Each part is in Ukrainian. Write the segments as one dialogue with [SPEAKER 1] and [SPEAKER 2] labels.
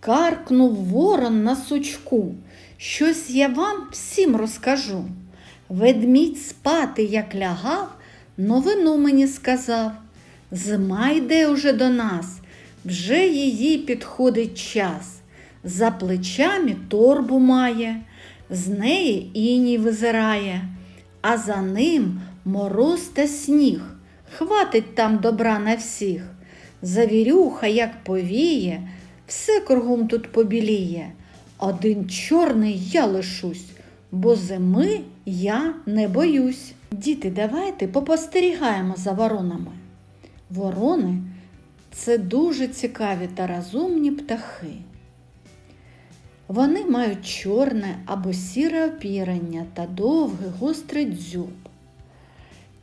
[SPEAKER 1] Каркнув ворон на сучку. Щось я вам всім розкажу. Ведмідь спати, як лягав, новину мені сказав. Зима йде уже до нас, вже її підходить час. За плечами торбу має, з неї іній визирає, а за ним мороз та сніг. Хватить там добра на всіх. Завірюха, як повіє, все кругом тут побіліє. Один чорний я лишусь, бо зими я не боюсь. Діти, давайте попостерігаємо за воронами. Ворони це дуже цікаві та розумні птахи. Вони мають чорне або сіре опірення та довгий гострий дзьоб.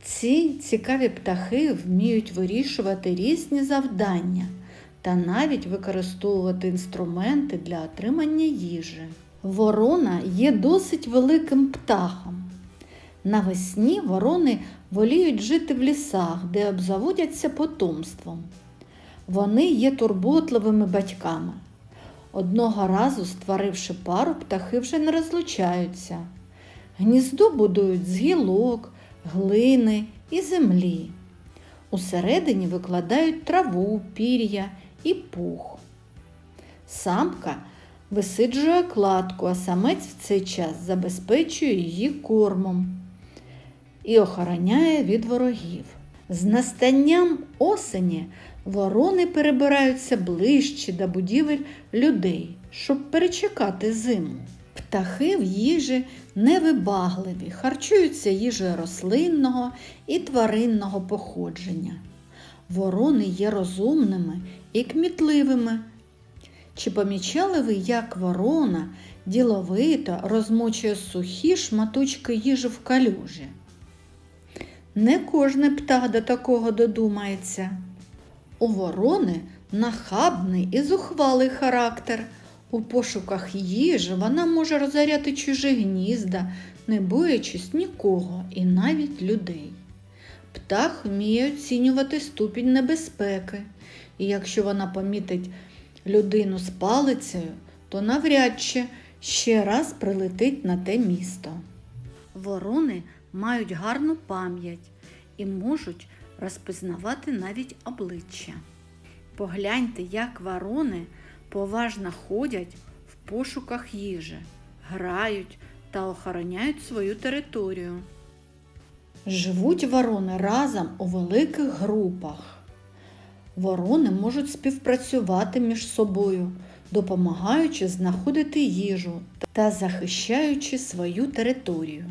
[SPEAKER 1] Ці цікаві птахи вміють вирішувати різні завдання та навіть використовувати інструменти для отримання їжі. Ворона є досить великим птахом. Навесні ворони воліють жити в лісах, де обзаводяться потомством. Вони є турботливими батьками. Одного разу, створивши пару, птахи вже не розлучаються. Гніздо будують з гілок, глини і землі. Усередині викладають траву, пір'я і пух. Самка висиджує кладку, а самець в цей час забезпечує її кормом і охороняє від ворогів. З настанням осені ворони перебираються ближче до будівель людей, щоб перечекати зиму. Птахи в їжі невибагливі, харчуються їжею рослинного і тваринного походження. Ворони є розумними і кмітливими. Чи помічали ви, як ворона діловито розмочує сухі шматочки їжі в калюжі? Не кожний птах до такого додумається. У ворони нахабний і зухвалий характер. У пошуках їжі вона може розоряти чужі гнізда, не боячись нікого і навіть людей. Птах вміє оцінювати ступінь небезпеки, і якщо вона помітить людину з палицею, то навряд чи ще раз прилетить на те місто. Ворони мають гарну пам'ять і можуть розпізнавати навіть обличчя. Погляньте, як ворони поважно ходять в пошуках їжі, грають та охороняють свою територію. Живуть ворони разом у великих групах. Ворони можуть співпрацювати між собою, допомагаючи знаходити їжу та захищаючи свою територію.